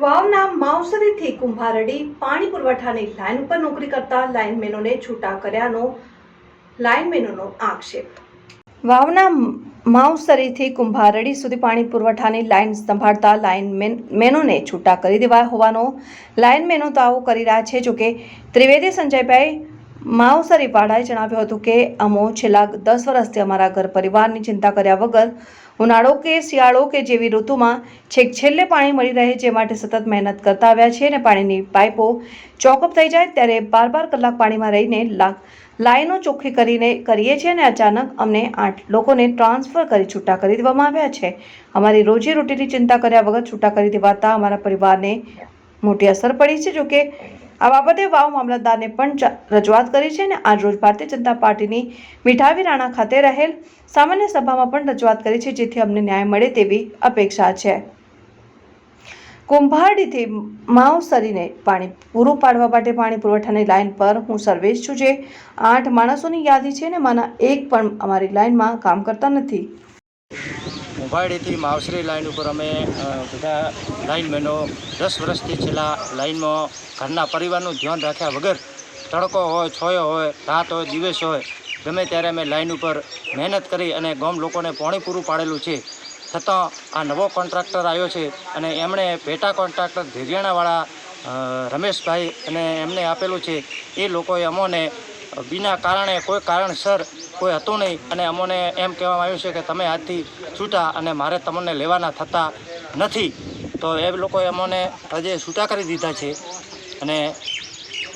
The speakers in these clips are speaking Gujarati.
વાવના માવસરીથી કુંભારડી પાણી પુરવઠાની લાઇન ઉપર નોકરી કરતા લાઇનમેનોને છૂટા કર્યાનો લાઇનમેનોનો આક્ષેપ. વાવના માવસરીથી કુંભારડી સુધી પાણી પુરવઠાની લાઇન સંભાળતા લાઇન મેનોને છૂટા કરી દેવાયા હોવાનો લાઇનમેનો દાવો કરી રહ્યા છે. જોકે ત્રિવેદી સંજયભાઈ માવસરીવાળાએ જણાવ્યું હતું કે, અમો, છેલ્લા દસ વર્ષથી અમારા ઘર પરિવારની ચિંતા કર્યા વગર, ઉનાળો કે શિયાળો કે જેવી ઋતુમાં છેક છેલ્લે પાણી મળી રહે જે માટે સતત મહેનત કરતા આવ્યા છે અને પાણીની પાઇપો ચોકઅપ થઈ જાય ત્યારે બાર બાર કલાક પાણીમાં રહીને લાઈનો ચોખ્ખી કરીને કરીએ છીએ અને અચાનક અમને આઠ લોકોને ટ્રાન્સફર કરી છૂટા કરી દેવામાં આવ્યા છે. અમારી રોજી રોટીની ચિંતા કર્યા વગર છૂટા કરી દેવાતા અમારા પરિવારને મોટી અસર પડી છે જોકે આ બાબતે વાવ મામલતદારને પણ રજૂઆત કરી છે અને આજરોજ ભારતીય જનતા પાર્ટીની મીઠાવી રાણા ખાતે રહેલ સામાન્ય સભામાં પણ રજૂઆત કરી છે, જેથી અમને ન્યાય મળે તેવી અપેક્ષા છે. કુંભારડીથી માવસરીને પાણી પૂરું પાડવા માટે પાણી પુરવઠાની લાઇન પર હું સર્વેશ છું, જે આઠ માણસોની યાદી છે અને માના એક પણ અમારી લાઇનમાં કામ કરતા નથી. મુંભાઈડીથી માવસરી લાઇન ઉપર અમે બધા લાઇનમેનો દસ વર્ષથી છેલ્લા લાઇનમાં ઘરના પરિવારનું ધ્યાન રાખ્યા વગર તડકો હોય, છોયો હોય, રાત હોય, દિવસ હોય, ગમે ત્યારે અમે લાઇન ઉપર મહેનત કરી અને ગામ લોકોને પાણી પૂરું પાડેલું છે. છતાં આ નવો કોન્ટ્રાક્ટર આવ્યો છે અને એમણે પેટા કોન્ટ્રાક્ટર ધીરિયાણાવાળા રમેશભાઈ અને એમને આપેલું છે. એ લોકોએ અમોને બીના કારણે કોઈ કારણસર કોઈ હતું નહીં. અને અમોને એમ કહેવામાં આવ્યું છે કે તમે આજથી છૂટા અને મારે તમને લેવાના થતા નથી. તો એ લોકોએ અમોને હજે છૂટા કરી દીધા છે. અને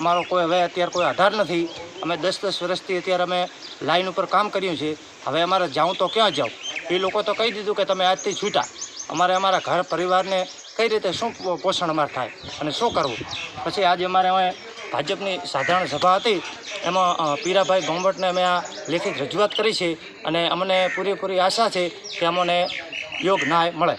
અમારો કોઈ હવે અત્યારે કોઈ આધાર નથી. અમે દસ દસ વર્ષથી અત્યારે અમે લાઈન ઉપર કામ કર્યું છે. હવે અમારે જાઉં તો ક્યાં જાઉં? એ લોકો તો કહી દીધું કે તમે આજથી છૂટા. અમારે અમારા ઘર પરિવારને કઈ રીતે શું પોષણ અમારે થાય? અને શું કરવું? પછી આજે અમારે અમે ભાજપની સાધારણ સભા હતી. એમાં પીરાભાઈ ગોંભટને અમે આ લેખિત રજૂઆત કરી છે અને અમને પૂરેપૂરી આશા છે કે અમને યોગ ન્યાય મળે.